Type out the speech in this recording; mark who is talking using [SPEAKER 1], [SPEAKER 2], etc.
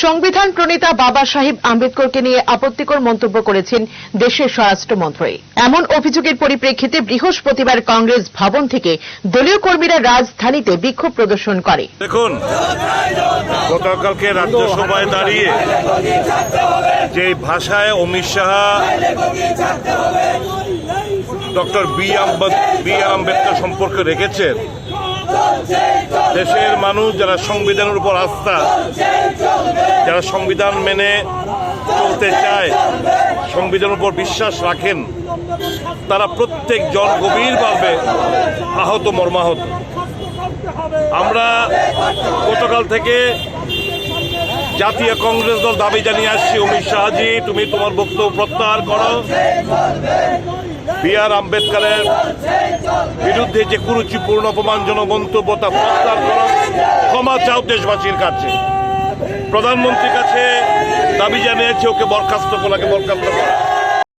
[SPEAKER 1] সংবিধান প্রণেতা বাবা সাহেব আম্বেদকরকে নিয়ে আপত্তিকর মন্তব্য করেছেন দেশের স্বরাষ্ট্রমন্ত্রী এমন অভিযোগের পরিপ্রেক্ষিতে বৃহস্পতিবার কংগ্রেস ভবন থেকে দলীয় কর্মীরা রাজধানীতে বিক্ষোভ প্রদর্শন করে।
[SPEAKER 2] দেখুন, গতকালকে রাজ্যসভায় দাঁড়িয়ে যে ভাষায় অমিত শাহ, ডক্টর বি আম্বেদ- বি আম্বেদকর সম্পর্কে রেখেছেন দেশের মানুষ যারা সংবিধানের উপর আস্থা, যারা সংবিধান মেনে চলতে চায়, সংবিধানের উপর বিশ্বাস রাখেন, তারা প্রত্যেক জন গভীরভাবে আহত, মর্মাহত। আমরা গতকাল থেকে জাতীয় কংগ্রেস দল দাবি জানিয়ে আসছি, অমিত শাহজি, তুমি তোমার বক্তব্য প্রত্যাহার করো। বি আর আম্বেদকরের বিরুদ্ধে যে কুরুচিপূর্ণ অপমানজনক মন্তব্য তা প্রত্যাহার করো, ক্ষমা চাও দেশবাসীর কাছে। প্রধানমন্ত্রীর কাছে দাবি জানিয়েছে, ওকে বরখাস্ত করাকে বরখাস্ত করা।